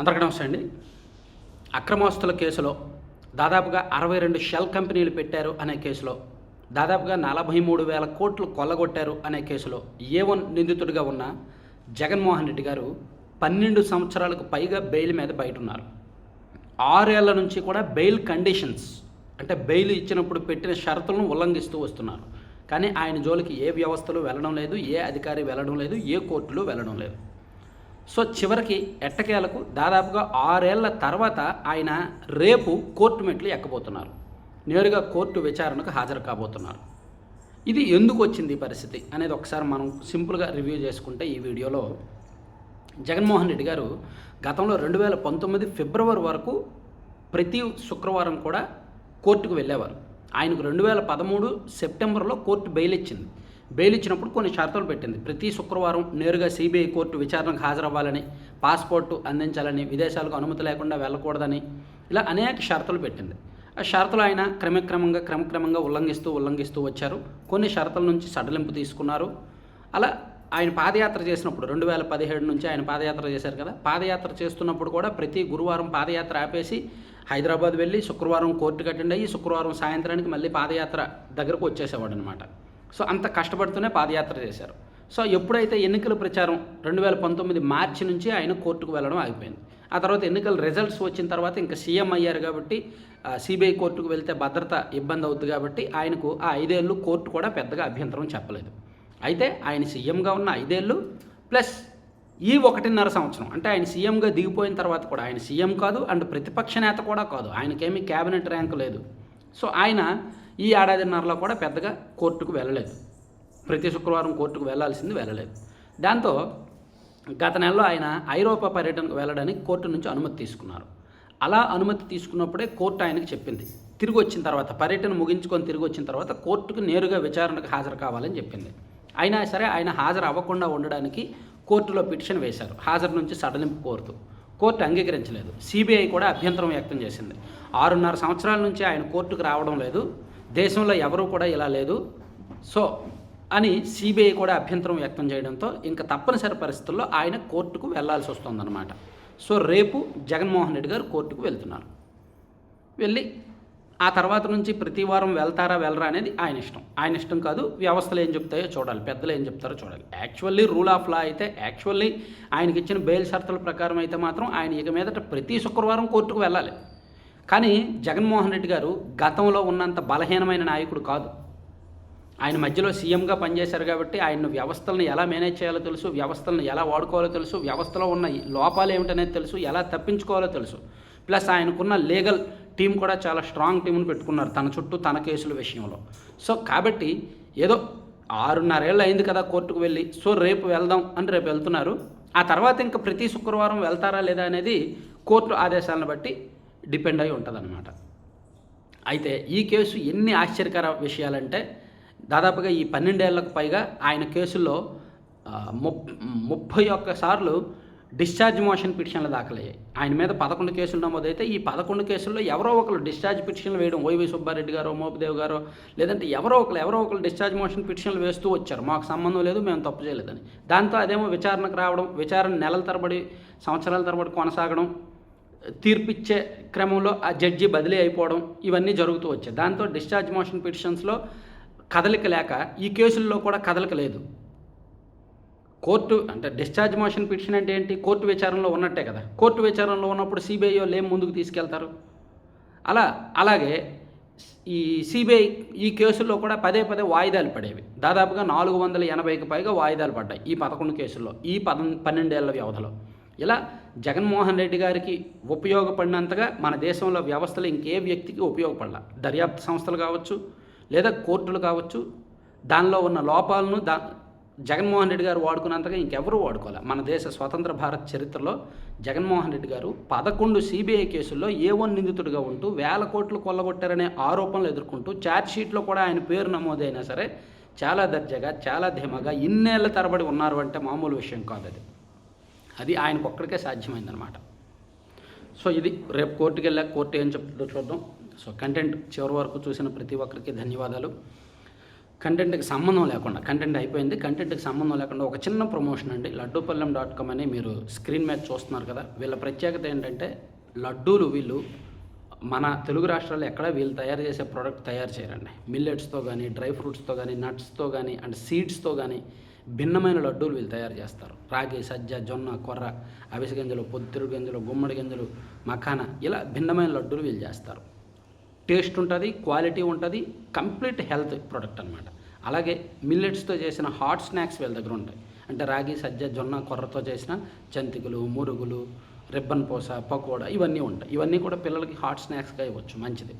అందరికీ నమస్తే అండి. అక్రమాస్తుల కేసులో దాదాపుగా అరవై రెండు షెల్ కంపెనీలు పెట్టారు అనే కేసులో దాదాపుగా నలభై మూడు వేల కోట్లు కొల్లగొట్టారు అనే కేసులో ఏ వన్ నిందితుడిగా ఉన్న జగన్మోహన్ రెడ్డి గారు పన్నెండు సంవత్సరాలకు పైగా బెయిల్ మీద బయట ఉన్నారు ఆరేళ్ళ నుంచి కూడా బెయిల్ కండిషన్స్ అంటే బెయిల్ ఇచ్చినప్పుడు పెట్టిన షరతులను ఉల్లంఘిస్తూ వస్తున్నారు. కానీ ఆయన జోలికి ఏ వ్యవస్థలు వెళ్ళడం లేదు ఏ అధికారి వెళ్ళడం లేదు ఏ కోర్టులు వెళ్ళడం లేదు. సో చివరికి ఎట్టకేలకు దాదాపుగా ఆరేళ్ళ తర్వాత ఆయన రేపు కోర్టు మెట్లు ఎక్కబోతున్నారు. నేరుగా కోర్టు విచారణకు హాజరు కాబోతున్నారు. ఇది ఎందుకు వచ్చింది ఈ పరిస్థితి అనేది ఒకసారి మనం సింపుల్గా రివ్యూ చేసుకుంటే ఈ వీడియోలో జగన్మోహన్ రెడ్డి గారు గతంలో రెండు వేల పంతొమ్మిది ఫిబ్రవరి వరకు ప్రతి శుక్రవారం కూడా కోర్టుకు వెళ్ళేవారు. ఆయనకు రెండు వేల పదమూడు సెప్టెంబర్లో కోర్టు బెయిల్ ఇచ్చింది. బెయిల్ ఇచ్చినప్పుడు కొన్ని షరతులు పెట్టింది. ప్రతి శుక్రవారం నేరుగా సిబిఐ కోర్టు విచారణకు హాజరవ్వాలని పాస్పోర్టు అందించాలని విదేశాలకు అనుమతి లేకుండా వెళ్ళకూడదని ఇలా అనేక షరతులు పెట్టింది. ఆ షరతులు ఆయన క్రమక్రమంగా క్రమక్రమంగా ఉల్లంఘిస్తూ ఉల్లంఘిస్తూ వచ్చారు. కొన్ని షరతుల నుంచి సడలింపు తీసుకున్నారు. అలా ఆయన పాదయాత్ర చేసినప్పుడు రెండు వేల పదిహేడు నుంచి ఆయన పాదయాత్ర చేశారు కదా. పాదయాత్ర చేస్తున్నప్పుడు కూడా ప్రతి గురువారం పాదయాత్ర ఆపేసి హైదరాబాద్ వెళ్ళి శుక్రవారం కోర్టుకు అటెండ్ అయ్యి శుక్రవారం సాయంత్రానికి మళ్ళీ పాదయాత్ర దగ్గరకు వచ్చేసేవాడు అనమాట సో అంత కష్టపడుతూనే పాదయాత్ర చేశారు. సో ఎప్పుడైతే ఎన్నికల ప్రచారం రెండు వేల పంతొమ్మిది మార్చి నుంచి ఆయన కోర్టుకు వెళ్ళడం ఆగిపోయింది. ఆ తర్వాత ఎన్నికల రిజల్ట్స్ వచ్చిన తర్వాత ఇంకా సీఎం అయ్యారు కాబట్టి సిబిఐ కోర్టుకు వెళ్తే భద్రత ఇబ్బంది అవుతుంది కాబట్టి ఆయనకు ఆ ఐదేళ్ళు కోర్టు కూడా పెద్దగా అభ్యంతరం చెప్పలేదు. అయితే ఆయన సీఎంగా ఉన్న ఐదేళ్ళు ప్లస్ ఈ ఒకటిన్నర సంవత్సరం అంటే ఆయన సీఎంగా దిగిపోయిన తర్వాత కూడా ఆయన సీఎం కాదు అండ్ ప్రతిపక్ష నేత కూడా కాదు. ఆయనకేమీ క్యాబినెట్ ర్యాంక్ లేదు. సో ఆయన ఈ ఏడాదిన్నరలో కూడా పెద్దగా కోర్టుకు వెళ్ళలేదు. ప్రతి శుక్రవారం కోర్టుకు వెళ్ళాల్సింది వెళ్ళలేదు. దాంతో గత నెలలో ఆయన ఐరోపా పర్యటనకు వెళ్ళడానికి కోర్టు నుంచి అనుమతి తీసుకున్నారు. అలా అనుమతి తీసుకున్నప్పుడే కోర్టు ఆయనకు చెప్పింది. తిరిగి వచ్చిన తర్వాత పర్యటన ముగించుకొని తిరిగి వచ్చిన తర్వాత కోర్టుకు నేరుగా విచారణకు హాజరు కావాలని చెప్పింది. అయినా సరే ఆయన హాజరు అవ్వకుండా ఉండడానికి కోర్టులో పిటిషన్ వేశారు. హాజరు నుంచి సడలింపు కోరుతూ కోర్టు అంగీకరించలేదు. సిబిఐ కూడా అభ్యంతరం వ్యక్తం చేసింది. ఆరున్నర సంవత్సరాల నుంచి ఆయన కోర్టుకు రావడం లేదు. దేశంలో ఎవరూ కూడా ఇలా లేదు. సో అని సిబిఐ కూడా అభ్యంతరం వ్యక్తం చేయడంతో ఇంకా తప్పనిసరి పరిస్థితుల్లో ఆయన కోర్టుకు వెళ్ళాల్సి వస్తుందన్నమాట. సో రేపు జగన్మోహన్ రెడ్డి గారు కోర్టుకు వెళ్తున్నారు. వెళ్ళి ఆ తర్వాత నుంచి ప్రతి వారం వెళ్తారా వెళ్ళరా అనేది ఆయన ఇష్టం. ఆయన ఇష్టం కాదు వ్యవస్థలు ఏం చెప్తాయో చూడాలి పెద్దలు ఏం చెప్తారో చూడాలి. యాక్చువల్లీ రూల్ ఆఫ్ లా అయితే యాక్చువల్లీ ఆయనకి ఇచ్చిన బెయిల్ షరతుల ప్రకారం అయితే మాత్రం ఆయన ఇక మీదట ప్రతి శుక్రవారం కోర్టుకు వెళ్ళాలి. కానీ జగన్మోహన్ రెడ్డి గారు గతంలో ఉన్నంత బలహీనమైన నాయకుడు కాదు. ఆయన మధ్యలో సీఎంగా పనిచేశారు కాబట్టి ఆయన వ్యవస్థలను ఎలా మేనేజ్ చేయాలో తెలుసు వ్యవస్థలను ఎలా వాడుకోవాలో తెలుసు వ్యవస్థలో ఉన్న లోపాలు ఏమిటనేది తెలుసు ఎలా తప్పించుకోవాలో తెలుసు. ప్లస్ ఆయనకున్న లీగల్ టీం కూడా చాలా స్ట్రాంగ్ టీంను పెట్టుకున్నారు తన చుట్టూ తన కేసుల విషయంలో. సో కాబట్టి ఏదో ఆరున్నరేళ్ళు అయింది కదా కోర్టుకు వెళ్ళి సో రేపు వెళ్దాం అని రేపు వెళ్తున్నారు. ఆ తర్వాత ఇంకా ప్రతి శుక్రవారం వెళ్తారా లేదా అనేది కోర్టు ఆదేశాలను బట్టి డిపెండ్ అయి ఉంటుందన్నమాట. అయితే ఈ కేసు ఎన్ని ఆశ్చర్యకర విషయాలంటే దాదాపుగా ఈ పన్నెండేళ్ళకు పైగా ఆయన కేసుల్లో ముప్పై ఒక్క సార్లు డిశ్చార్జ్ మోషన్ పిటిషన్లు దాఖలయ్యాయి. ఆయన మీద పదకొండు కేసులు నమోదైతే ఈ పదకొండు కేసుల్లో ఎవరో ఒకరు డిశ్చార్జ్ పిటిషన్లు వేయడం వైవి సుబ్బారెడ్డి గారు మోపిదేవ్ గారు లేదంటే ఎవరో ఒకరు ఎవరో ఒకరు డిశ్చార్జ్ మోషన్ పిటిషన్లు వేస్తూ వచ్చారు. మాకు సంబంధం లేదు మేము తప్పు చేయలేదని. దాంతో అదేమో విచారణకు రావడం విచారణ నెలల తరబడి సంవత్సరాల తరబడి కొనసాగడం తీర్పిచ్చే క్రమంలో ఆ జడ్జి బదిలీ అయిపోవడం ఇవన్నీ జరుగుతూ వచ్చాయి. దాంతో డిశ్చార్జ్ మోషన్ పిటిషన్స్లో కదలిక లేక ఈ కేసుల్లో కూడా కదలిక లేదు. కోర్టు అంటే డిశ్చార్జ్ మోషన్ పిటిషన్ అంటే ఏంటి? కోర్టు విచారణలో ఉన్నట్టే కదా. కోర్టు విచారణలో ఉన్నప్పుడు సిబిఐ లేం ముందుకు తీసుకెళ్తారు? అలా అలాగే ఈ సిబిఐ ఈ కేసుల్లో కూడా పదే పదే వాయిదాలు పడేవి. దాదాపుగా నాలుగు వందల ఎనభైకి పైగా వాయిదాలు పడ్డాయి ఈ పదకొండు కేసుల్లో ఈ పద పన్నెండేళ్ళ వ్యవధిలో. ఇలా జగన్మోహన్ రెడ్డి గారికి ఉపయోగపడినంతగా మన దేశంలో వ్యవస్థలు ఇంకే వ్యక్తికి ఉపయోగపడాల. దర్యాప్తు సంస్థలు కావచ్చు లేదా కోర్టులు కావచ్చు. దానిలో ఉన్న లోపాలను దా జగన్మోహన్ రెడ్డి గారు వాడుకున్నంతగా ఇంకెవరూ వాడుకోవాలి మన దేశ స్వతంత్ర భారత్ చరిత్రలో జగన్మోహన్ రెడ్డి గారు పదకొండు సిబిఐ కేసుల్లో ఏ వన్ నిందితుడిగా ఉంటూ వేల కోట్లు కొల్లగొట్టారనే ఆరోపణలు ఎదుర్కొంటూ ఛార్జ్షీట్లో కూడా ఆయన పేరు నమోదైనా సరే చాలా దర్జాగా చాలా ధీమాగా ఇన్నేళ్ళ తరబడి ఉన్నారు అంటే మామూలు విషయం కాదు అది అది ఆయనకు ఒక్కడికే సాధ్యమైందనమాట. సో ఇది రేపు కోర్టుకి వెళ్ళాక కోర్టు ఏం చెప్తుందో చూద్దాం. సో కంటెంట్ చివరి వరకు చూసిన ప్రతి ఒక్కరికి ధన్యవాదాలు. కంటెంట్కి సంబంధం లేకుండా కంటెంట్ అయిపోయింది. కంటెంట్కి సంబంధం లేకుండా ఒక చిన్న ప్రమోషన్ అండి. లడ్డూపల్లెం డాట్ కామ్ అని మీరు స్క్రీన్ మీద చూస్తున్నారు కదా వీళ్ళ ప్రత్యేకత ఏంటంటే లడ్డూలు వీళ్ళు మన తెలుగు రాష్ట్రాల్లో ఎక్కడ వీళ్ళు తయారు చేసే ప్రోడక్ట్ తయారు చేయరండి. మిల్లెట్స్తో కానీ డ్రై ఫ్రూట్స్తో కానీ నట్స్తో కానీ అండ్ సీడ్స్తో కానీ భిన్నమైన లడ్డూలు వీళ్ళు తయారు చేస్తారు. రాగి సజ్జ జొన్న కొర్ర అవిసె గింజలు పొద్దురు గింజలు గుమ్మడి గింజలు మఖాన ఇలా భిన్నమైన లడ్డూలు వీళ్ళు చేస్తారు. టేస్ట్ ఉంటుంది క్వాలిటీ ఉంటుంది కంప్లీట్ హెల్త్ ప్రోడక్ట్ అనమాట అలాగే మిల్లెట్స్తో చేసిన హాట్ స్నాక్స్ వీళ్ళ దగ్గర ఉంటాయి. అంటే రాగి సజ్జ జొన్న కొర్రతో చేసిన జంతికలు మురుగులు రిబ్బన్ పూస పకోడా ఇవన్నీ ఉంటాయి. ఇవన్నీ కూడా పిల్లలకి హాట్ స్నాక్స్గా ఇవ్వచ్చు మంచిది.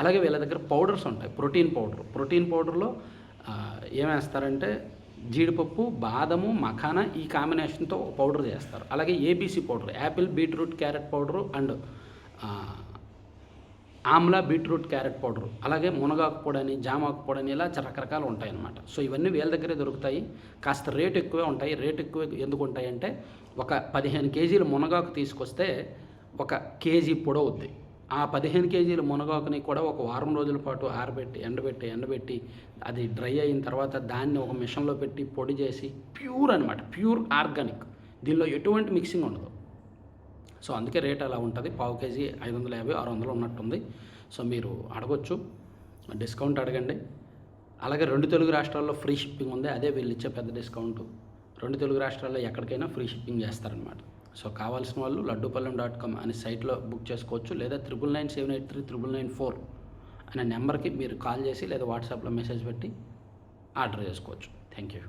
అలాగే వీళ్ళ దగ్గర పౌడర్స్ ఉంటాయి ప్రోటీన్ పౌడర్. ప్రోటీన్ పౌడర్లో ఏమేస్తారంటే జీడిపప్పు బాదము మఖాన ఈ కాంబినేషన్తో పౌడర్ చేస్తారు. అలాగే ABC powder apple beetroot carrot powder and amla beetroot carrot powder. అలాగే మునగాకు పొడి అని జామాకు పొడి అని ఇలా రకరకాలు ఉంటాయన్నమాట. సో ఇవన్నీ వీళ్ళ దగ్గరే దొరుకుతాయి. కాస్త రేట్ ఎక్కువే ఉంటాయి. రేట్ ఎక్కువ ఎందుకు ఉంటాయి అంటే ఒక పదిహేను కేజీలు మునగాకు తీసుకొస్తే ఒక కేజీ పొడి అవుద్ది ఆ పదిహేను కేజీల మునగాకుని కూడా ఒక వారం రోజుల పాటు ఆరబెట్టి ఎండబెట్టి ఎండబెట్టి అది డ్రై అయిన తర్వాత దాన్ని ఒక మిషన్లో పెట్టి పొడి చేసి ప్యూర్ అనమాట ప్యూర్ ఆర్గానిక్. దీనిలో ఎటువంటి మిక్సింగ్ ఉండదు. సో అందుకే రేట్ అలా ఉంటుంది. పావు కేజీ ఐదు వందల యాభై ఆరు వందలు ఉన్నట్టుంది. సో మీరు అడగొచ్చు. డిస్కౌంట్ అడగండి. అలాగే రెండు తెలుగు రాష్ట్రాల్లో ఫ్రీ షిప్పింగ్ ఉంది. అదే వీళ్ళు ఇచ్చే పెద్ద డిస్కౌంట్. రెండు తెలుగు రాష్ట్రాల్లో ఎక్కడికైనా ఫ్రీ షిప్పింగ్ చేస్తారనమాట సో కావాల్సిన వాళ్ళు లడ్డూపల్లెం డాట్ కామ్ అనే సైట్లో బుక్ చేసుకోవచ్చు. లేదా triple nine seven eight three triple nine four అనే నెంబర్కి మీరు కాల్ చేసి లేదా వాట్సాప్లో మెసేజ్ పెట్టి ఆర్డర్ చేసుకోవచ్చు. Thank you.